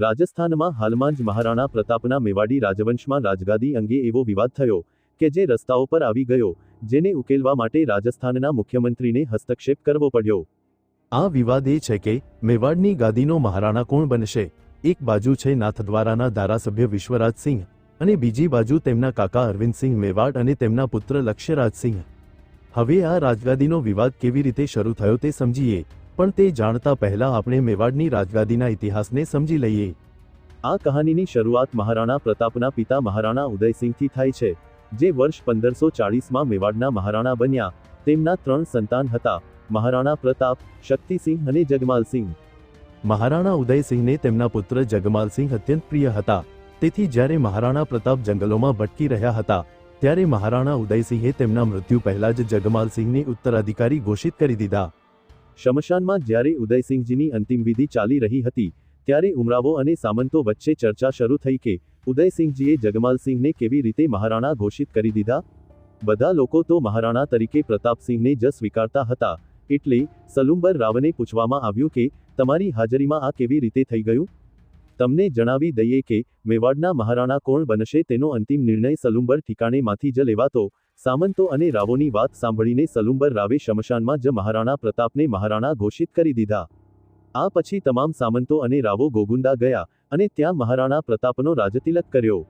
રાજસ્થાનમાં હાલમાં જ મહારાણા પ્રતાપના મેવાડી રાજવંશમાં રાજગાદી અંગે એવો વિવાદ થયો કે જે રસ્તાઓ પર આવી ગયો, જેને ઉકેલવા માટે રાજસ્થાનના મુખ્યમંત્રીને હસ્તક્ષેપ કરવો પડ્યો. આ વિવાદ એ છે કે મેવાડની ગાદીનો મહારાણા કોણ બનશે? એક બાજુ છે નાથદ્વારાના ધારાસભ્ય વિશ્વરાજસિંહ અને બીજી બાજુ તેમના કાકા અરવિંદસિંહ મેવાડ અને તેમના પુત્ર લક્ષ્યરાજસિંહ હવે આ રાજગાદીનો વિવાદ કેવી રીતે શરૂ થયો તે સમજીએ. પણ તે જાણતા પહેલા આપણે મેવાડની રાજગાદીના ઇતિહાસને સમજી લઈએ. આ કહાનીની શરૂઆત મહારાણા પ્રતાપના પિતા મહારાણા ઉદયસિંહથી થાય છે, જે વર્ષ પંદરસો ચાળીસમાં મેવાડના મહારાણા બન્યા. તેમના ત્રણ સંતાન હતા, મહારાણા પ્રતાપ, શક્તિસિંહ અને જગમાલસિંહ. મહારાણા ઉદયસિંહને તેમના પુત્ર જગમાલસિંહ અત્યંત પ્રિય હતા. તેથી જ્યારે મહારાણા પ્રતાપ જંગલોમાં ભટકી રહ્યા હતા, ત્યારે મહારાણા ઉદયસિંહે તેમના મૃત્યુ પહેલા જ જગમાલસિંહને ઉત્તરાધિકારી ઘોષિત કરી દીધા. શમશાનમાં જ્યારે ઉદયસિંહજીની અંતિમ વિધિ ચાલી રહી હતી, ત્યારે ઉમરાવો અને સામંતો વચ્ચે ચર્ચા શરૂ થઈ કે, ઉદયસિંહજીએ જગમાલસિંહને કેવી રીતે મહારાણા ઘોષિત કરી દીધા? બધા લોકો તો મહારાણા તરીકે પ્રતાપસિંહને જ સ્વીકારતા હતા, એટલે સલુંબર રાવને પૂછવામાં આવ્યું કે, તમારી હાજરીમાં આ કેવી રીતે થઈ ગયું? તમને જણાવી દઈએ કે, મેવાડના મહારાણા કોણ બનશે તેનો અંતિમ નિર્ણય સલુંબર ઠિકાણેમાંથી જ લેવાતો. સામંતો અને રાવોની વાત સાંભળીને સલુંબર રાવે શમશાનમાં જ મહારાણા પ્રતાપને મહારાણા ઘોષિત કરી દીધા. આ પછી તમામ સામંતો અને રાવો ગોગુંદા ગયા અને ત્યાં મહારાણા પ્રતાપનો રાજતિલક કર્યો.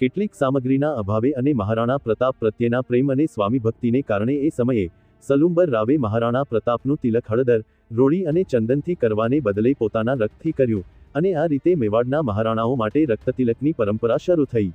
કેટલીક સામગ્રીના અભાવે અને મહારાણા પ્રતાપ પ્રત્યેના પ્રેમ અને સ્વામી ભક્તિને કારણે એ સમયે, સલુંબર રાવે મહારાણા પ્રતાપનું તિલક હળદર, રોળી અને ચંદનથી કરવાને બદલે પોતાના રક્તથી કર્યું. અને આ રીતે મેવાડના મહારાણાઓ માટે રક્તતિલકની પરંપરા શરૂ થઈ.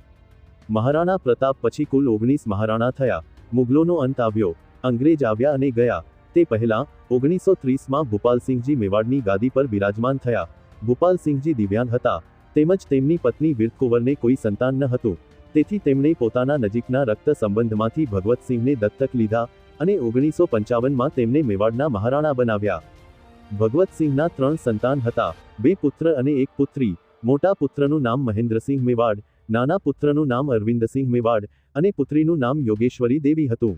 મહારાણા પ્રતાપ પછી કુલ ઓગણીસ મહારાણા થયા. મુગલોનો અંત આવ્યો. અંગ્રેજ આવ્યા અને ગયા. તે પહેલા ઓગણીસો ત્રીસમાં ભૂપાલસિંહજી મેવાડની ગાદી પર બિરાજમાન થયા. ભૂપાલસિંહજી દિવ્યાંગ હતા. તેમજ તેમની પત્ની વિરકુંવરને કોઈ સંતાન ન હતું. તેથી તેમણે પોતાના નજીકના રક્ત સંબંધમાંથી ભગવતસિંહને દત્તક લીધા અને ઓગણીસો પંચાવનમાં તેમને મેવાડના મહારાણા બનાવ્યા. ભગવતસિંહના ત્રણ સંતાન હતા. બે પુત્ર અને એક પુત્રી. મોટા પુત્રનું નામ મહેન્દ્રસિંહ મેવાડ, નાના પુત્રનું નામ અરવિંદસિંહ મેવાડ અને પુત્રીનું નામ યોગેશ્વરી દેવી હતું.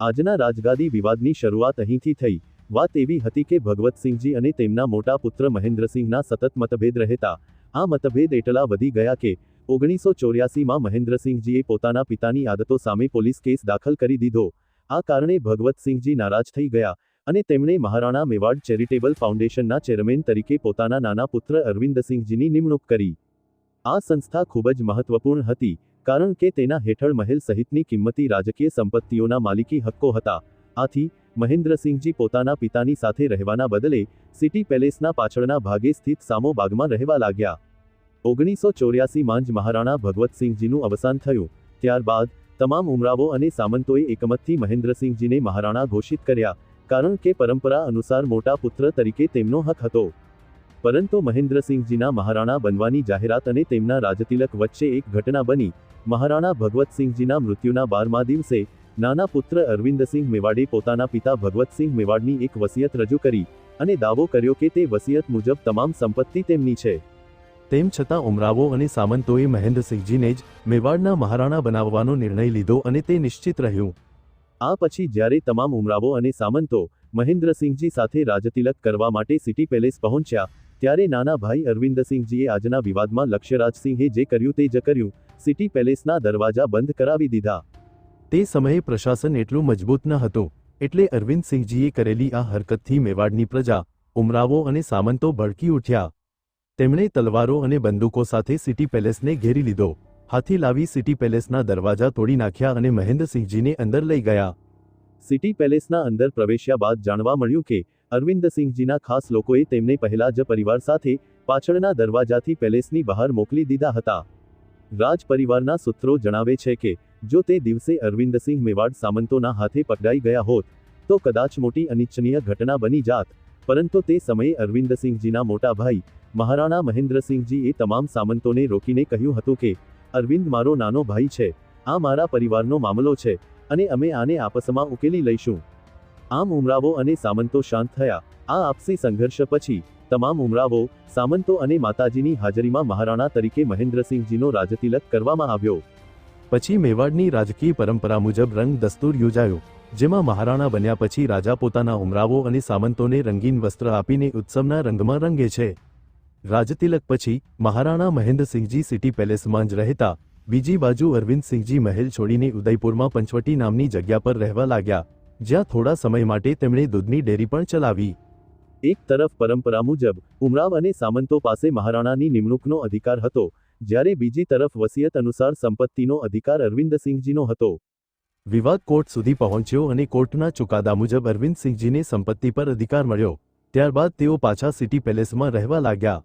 આજના રાજગાદી વિવાદની શરૂઆત અહીંથી થઈ. વાત એવી હતી કે ભગવતસિંહજી અને તેમના મોટા પુત્ર મહેન્દ્રસિંહના સતત મતભેદ રહેતા. આ મતભેદ એટલા વધી ગયા કે, ઓગણીસો ચોર્યાસીમાં મહેન્દ્રસિંહજીએ પોતાના પિતાની આદતો સામે પોલીસ કેસ દાખલ કરી દીધો. આ કારણે ભગવતસિંહજી નારાજ થઈ ગયા. અને તેમણે મહારાણા મેવાડ ચેરિટેબલ ફાઉન્ડેશનના ચેરમેન તરીકે પોતાના નાના પુત્ર અરવિંદસિંહજીની નિમણૂક કરી. આ સંસ્થા ખૂબ જ મહત્વપૂર્ણ હતી, કારણ કે તેના હેઠળ મહેલ સહિતની કિંમતી રાજકીય સંપત્તિઓના માલિકી હક્કો હતા. આથી, મહેન્દ્રસિંહજી પોતાના પિતાની સાથે રહેવાના બદલે સિટી પેલેસના પાછળના ભાગે સ્થિત સામો બાગમાં રહેવા લાગ્યા. ઓગણીસો ચોર્યાસીમાં જ મહારાણા ભગવતસિંહજીનું અવસાન થયું. ત્યારબાદ, તમામ ઉમરાવો અને સામંતોએ એકમતથી મહેન્દ્રસિંહજીને મહારાણા ઘોષિત કર્યા. કારણ કે પરંપરા અનુસાર મોટા પુત્ર તરીકે તેમનો હક હતો. પરંતુ મહેન્દ્રસિંહજીના મહારાણા બનવાની જાહેરાત અને તેમના રાજતિલક વચ્ચે એક ઘટના બની. મહારાણા ભગવતસિંહજીના મૃત્યુના બારમા દિવસે, નાના પુત્ર અરવિંદસિંહ મેવાડે પોતાના પિતા ભગવતસિંહ મેવાડની એક વસિયત રજૂ કરી અને દાવો કર્યો કે તે વસિયત મુજબ તમામ સંપત્તિ તેમની છે. તેમ છતાં ઉમરાવો અને સામંતોએ મહેન્દ્રસિંહજીને જ મેવાડના મહારાણા બનાવવાનો નિર્ણય લીધો અને તે નિશ્ચિત રહ્યું. આ પછી જ્યારે તમામ ઉમરાવો અને સામંતો મહેન્દ્રસિંહજી સાથે રાજતિલક કરવા માટે સિટી પેલેસ પહોંચ્યા, ત્યારે નાના ભાઈ અરવિંદસિંહજીએ આજના વિવાદમાં લક્ષ્યરાજસિંહે જે કર્યું તે જ કર્યું, સિટી પેલેસના દરવાજા બંધ કરાવી દીધા. તે સમયે પ્રશાસન એટલું મજબૂત ન હતું, એટલે અરવિંદસિંહજીએ કરેલી આ હરકતથી મેવાડની પ્રજા, ઉમરાવો અને સામંતો ભડકી ઉઠ્યા. તેમણે તલવારો અને બંદૂકો સાથે સિટી પેલેસને ઘેરી લીધો. હાથી લાવી સિટી પેલેસના દરવાજા તોડી નાખ્યા અને મહેન્દ્રસિંહજીને અંદર લઈ ગયા. સિટી પેલેસના અંદર પ્રવેશ્યા બાદ જાણવા મળ્યું કે અરવિંદસિંહજીના ખાસ લોકોએ તેમને પહેલા જ પરિવાર સાથે પાછળના દરવાજાથી પેલેસની બહાર મોકલી દીધા હતા. રાજ પરિવારના સૂત્રો જણાવે છે કે, જો તે દિવસે અરવિંદસિંહ મેવાડ સામંતોના હાથે પકડાઈ ગયા હોત, તો કદાચ મોટી અનિચ્છનીય ઘટના બની જાત, પરંતુ તે સમયે અરવિંદસિંહજીના મોટા ભાઈ, મહારાણા મહેન્દ્રસિંહજીએ તમામ સામંતોને રોકીને કહ્યું હતું કે અરવિંદ મારો નાનો ભાઈ છે. આ મારા પરિવારનો મામલો છે અને અમે આને આપસમાં ઉકેલી લઈશું. આમ ઉમરાવો અને સામંતો શાંત થયા. આ આપસી સંઘર્ષ પછી તમામ ઉમરાવો, સામંતો અને માતાજીની હાજરીમાં મહારાણા તરીકે મહેન્દ્રસિંહજીનો રાજતિલક કરવામાં આવ્યો. પછી મેવાડની રાજકીય પરંપરા મુજબ રંગ દસ્તુર યોજાયો, જેમાં મહારાણા બન્યા પછી રાજા પોતાના ઉમરાવો અને સામંતોને રંગીન વસ્ત્ર આપીને ઉત્સવના રંગમાં રંગે છે. રાજતિલક પછી મહારાણા મહેન્દ્રસિંહજી સિટી પેલેસમાં જ રહેતા. બીજી બાજુ અરવિંદસિંહજી મહેલ છોડીને ઉદયપુરમાં પંચવટી નામની જગ્યા પર રહેવા લાગ્યા. જ્યાં થોડા સમય માટે તેમણે દૂધની ડેરી પણ ચલાવી. એક તરફ પરંપરા મુજબ ઉમરાવ અને સામંતો પાસે મહારાણાની નિમણૂકનો અધિકાર હતો, જ્યારે બીજી તરફ વસિયત અનુસાર સંપત્તિનો અધિકાર અરવિંદસિંહજીનો હતો. વિવાદ કોર્ટ સુધી પહોંચ્યો અને કોર્ટના ચુકાદા મુજબ અરવિંદસિંહજીને સંપત્તિ પર અધિકાર મળ્યો. ત્યારબાદ તેઓ પાછા સિટી પેલેસમાં રહેવા લાગ્યા.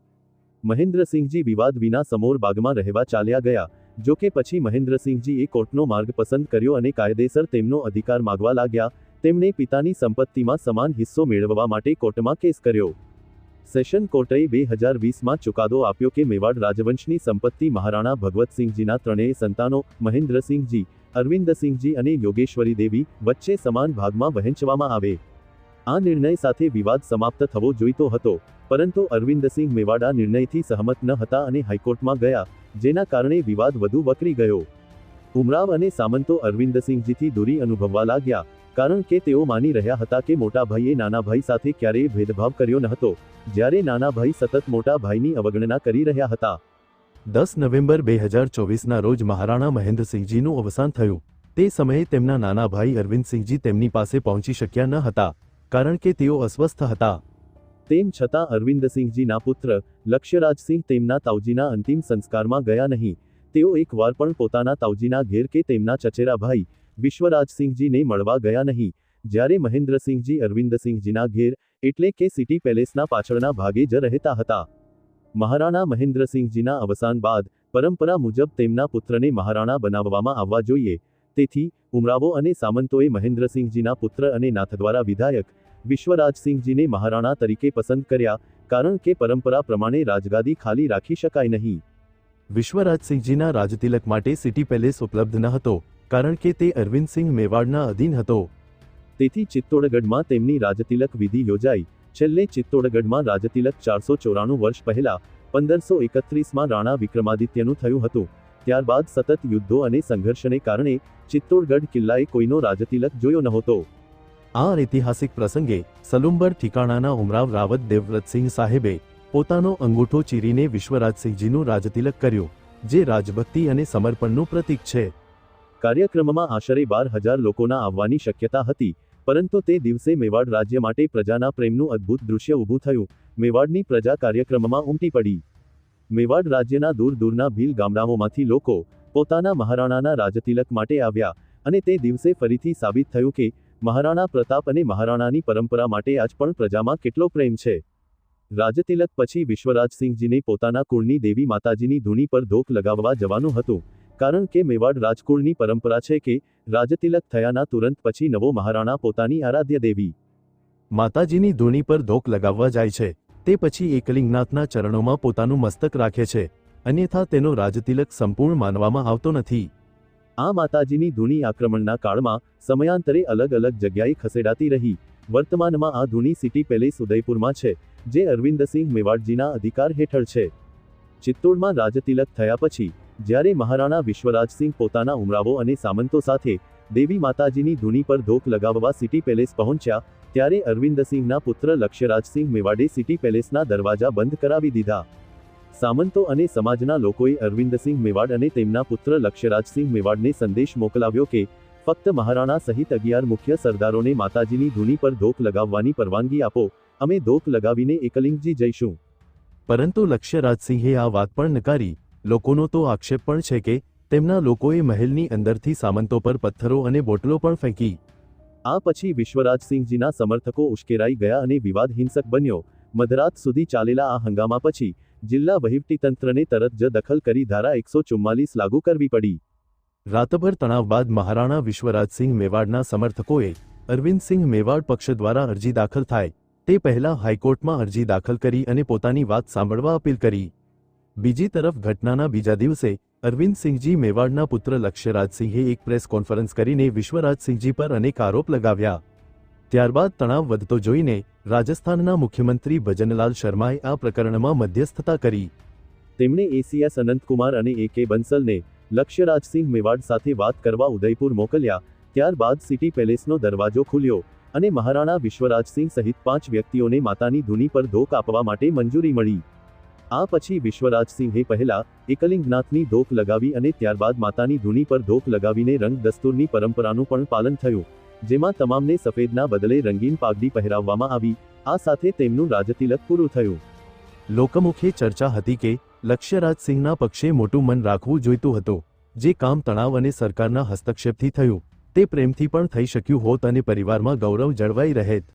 મહેન્દ્રસિંહજી વિવાદ વિના સમોર બાગમાં રહેવા ચાલ્યા ગયા, જો કે પછી મહેન્દ્રસિંહજીએ કોર્ટનો માર્ગ પસંદ કર્યો અને કાયદેસર તેમનો અધિકાર માગવા લાગ્યા, તેમણે પિતાની સંપત્તિમાં સમાન હિસ્સો મેળવવા માટે કોર્ટમાં કેસ કર્યો. સેશન કોર્ટે બે હજાર વીસમાં ચુકાદો આપ્યો કે મેવાડ રાજવંશની સંપત્તિ મહારાણા ભગવતસિંહજીના ત્રણેય સંતાનો મહેન્દ્રસિંહજી, અરવિંદસિંહજી અને યોગેશ્વરી દેવી વચ્ચે સમાન ભાગમાં વહેંચવામાં આવે. આ નિર્ણય સાથે વિવાદ સમાપ્ત થવો જોઈતો હતો. પરંતુ અરવિંદસિંહ મેવાડા નિર્ણયથી સહમત ન હતા અને હાઈકોર્ટમાં ગયા, જેના કારણે વિવાદ વધુ વકરી ગયો. ઉમરાવ અને સામંતો અરવિંદસિંહજીથી દૂરી અનુભવવા લાગ્યા, કારણ કે તેઓ માની રહ્યા હતા કે મોટા ભાઈએ નાના ભાઈ સાથે ક્યારેય ભેદભાવ કર્યો ન હતો, જ્યારે નાના ભાઈ સતત મોટા ભાઈની અવગણના કરી રહ્યા હતા. દસ નવેમ્બર બે હજાર ચોવીસના રોજ મહારાણા મહેન્દ્રસિંહજીનું અવસાન થયું. તે સમયે તેમના નાના ભાઈ અરવિંદસિંહજી તેમની પાસે પહોંચી શક્યા ન હતા, કારણ કે તેઓ અસ્વસ્થ હતા. તેમ છતાં અરવિંદસિંહજીના પુત્ર લક્ષ્યરાજસિંહ તેમના તાવજીના અંતિમ સંસ્કારમાં ગયા નહીં. તેઓ એકવાર પણ પોતાના તાવજીના ઘેર કે તેમના ચચેરા ભાઈ વિશ્વરાજસિંહજીને મળવા ગયા નહીં. જ્યારે મહેન્દ્રસિંહજી અરવિંદસિંહજીના ઘેર એટલે કે સિટી પેલેસના પાછળના ભાગે જ રહેતા હતા. મહારાણા મહેન્દ્રસિંહજીના અવસાન બાદ પરંપરા મુજબ તેમના પુત્રને મહારાણા બનાવવામાં આવવા જોઈએ. તેથી ઉમરાવો અને સામંતોએ મહેન્દ્રસિંહજીના પુત્ર અને નાથદ્વારા વિધાયક વિશ્વરાજસિંહજીને મહારાણા તરીકે પસંદ કર્યા, કારણ કે પરંપરા પ્રમાણે રાજગાદી ખાલી રાખી શકાય નહીં. વિશ્વરાજસિંહજીના રાજતિલક માટે સિટી પેલેસ ઉપલબ્ધ ન હતો, કારણ કે તે અરવિંદસિંહ મેવાડના અધીન હતો. તેથી ચિત્તોડગઢમાં તેમની રાજતિલક વિધિ યોજાઈ. છેલ્લે ચિત્તોડગઢમાં રાજતિલક ચારસો ચોરાણું વર્ષ પહેલા, પંદરસો એકત્રીસમાં રાણા વિક્રમાદિત્યનું થયું હતું. ત્યારબાદ સતત યુદ્ધો અને સંઘર્ષને કારણે ચિત્તોડગઢ કિલ્લાએ કોઈનો રાજતિલક જોયો નહોતો. આ ઐતિહાસિક પ્રસંગે સલુંબર ઠિકાણાના ઉમરાવ રાવત દેવવ્રતસિંહ સાહેબે પોતાનો અંગૂઠો ચીરીને વિશ્વરાજસિંહજીનું રાજતિલક કર્યું, જે રાજભક્તિ અને સમર્પણનું પ્રતીક છે. કાર્યક્રમમાં આશરે બાર હજાર લોકોના આવવાની શક્યતા હતી, પરંતુ તે દિવસે મેવાડ રાજ્ય માટે પ્રજાના પ્રેમનું અદ્ભુત દૃશ્ય ઊભું થયું, મેવાડની પ્રજા કાર્યક્રમમાં ઉમટી પડી. મેવાડ રાજ્યના દૂર દૂરના ભીલ ગામડાઓમાંથી લોકો પોતાના મહારાણાના રાજતિલક માટે આવ્યા અને તે દિવસે ફરીથી સાબિત થયું કે મહારાણા પ્રતાપ અને મહારાણાની પરંપરા માટે આજ પણ પ્રજામાં કેટલો પ્રેમ છે. રાજતિલક પછી વિશ્વરાજસિંહજીને પોતાના કુળની દેવી માતાજીની ધૂણી પર ધોક લગાવવા જવાનું હતું, કારણ કે મેવાડ રાજકુળની પરંપરા છે કે, રાજતિલક થયાના તુરંત પછી નવો મહારાણા પોતાની આરાધ્ય દેવી માતાજીની ધૂણી પર ધોક લગાવવા જાય છે, તે પછી એકલિંગનાથના ચરણોમાં પોતાનું મસ્તક રાખે છે, અન્યથા તેનો રાજતિલક સંપૂર્ણ માનવામાં આવતો નથી. આ માતાજીની ધૂણી આક્રમણના કાળમાં સમયાંતરે અલગ અલગ જગ્યાએ ખસેડાતી રહી. વર્તમાનમાં આ ધૂણી સિટી પેલેસ ઉદયપુરમાં છે, જે અરવિંદસિંહ મેવાડજીના અધિકાર હેઠળ છે. ચિત્તોડમાં રાજતિલક થયા પછી, જ્યારે મહારાણા વિશ્વરાજસિંહ પોતાના ઉમરાવો અને સામંતો સાથે દેવી માતાજીની ધૂણી પર ધોક લગાવવા સિટી પેલેસ પહોંચ્યા, ત્યારે અરવિંદસિંહના પુત્ર લક્ષ્યરાજસિંહ મેવાડે સિટી પેલેસના દરવાજા બંધ કરાવી દીધા. સામંતો અને સમાજના લોકોએ અરવિંદસિંહ મેવાડ અને તેમના પુત્ર લક્ષ્યરાજસિંહ મેવાડને સંદેશ મોકલાવ્યો કે ફક્ત મહારાણા સહિત અગિયાર મુખ્ય સરદારોને માતાજીની ધૂની પર ધોક લગાવવાની પરવાનગી આપો અમે ધોક લગાવીને એકલિંગજી જઈશું. પરંતુ લક્ષ્યરાજસિંહે આ વાત પણ નકારી લોકોનો તો આક્ષેપ પણ છે કે તેમના લોકોએ મહેલની અંદરથી સામંતો પર પથ્થરો અને બોટલો પણ ફેંકી. આ પછી વિશ્વરાજસિંહજીના સમર્થકો ઉશ્કેરાઈ ગયા અને વિવાદ હિંસક બન્યો. મધરાત સુધી ચાલેલા આ હંગામા પછી જિલ્લા વહીવટીતંત્રને તરત જ દખલ કરી ધારા એકસો ચુમ્માલીસ લાગુ કરવી પડી. રાતભર તણાવ બાદ મહારાણા વિશ્વરાજસિંહ મેવાડના સમર્થકોએ અરવિંદસિંહ મેવાડ પક્ષ દ્વારા અરજી દાખલ થાય, તે પહેલા હાઈકોર્ટમાં અરજી દાખલ કરી અને પોતાની વાત સાંભળવા અપીલ કરી. બીજી તરફ ઘટનાના બીજા દિવસે અરવિંદસિંહજી મેવાડના પુત્ર લક્ષ્યરાજસિંહે એક પ્રેસ કોન્ફરન્સ કરીને વિશ્વરાજસિંહજી પર અનેક આરોપ લગાવ્યા. ત્યારબાદ તણાવ વધતો જોઈને રાજસ્થાનના મુખ્યમંત્રી ભજનલાલ શર્માએ આ પ્રકરણમાં મધ્યસ્થતા કરી. તેમણે એસીએસ અનંતકુમાર અને એ કે બંસલને લક્ષ્યરાજસિંહ મેવાડ સાથે વાત કરવા ઉદયપુર મોકલ્યા, ત્યારબાદ સિટી પેલેસનો દરવાજો ખુલ્યો અને મહારાણા વિશ્વરાજસિંહ સહિત પાંચ વ્યક્તિઓને માતાની ધૂની પર ધોક આપવા માટે મંજૂરી મળી. આ પછી વિશ્વરાજસિંહે પહેલા એકલિંગનાથની ધોક લગાવી અને ત્યારબાદ માતાની ધૂની પર ધોક લગાવીને રંગ દસ્તુરની પરંપરાનું પણ પાલન થયું. જેમાં તમામને સફેદના બદલે રંગીન પાઘડી પહેરાવવામાં આવી. આ સાથે તેમનું રાજતિલક પૂરું થયું. લોકમુખે ચર્ચા હતી કે લક્ષ્યરાજસિંહના પક્ષે મોટું મન રાખવું જોઈતું હતું. જે કામ તણાવ અને સરકારના હસ્તક્ષેપથી થયું, તે પ્રેમથી પણ થઈ શક્યું હોત અને પરિવારમાં ગૌરવ જળવાઈ રહેત.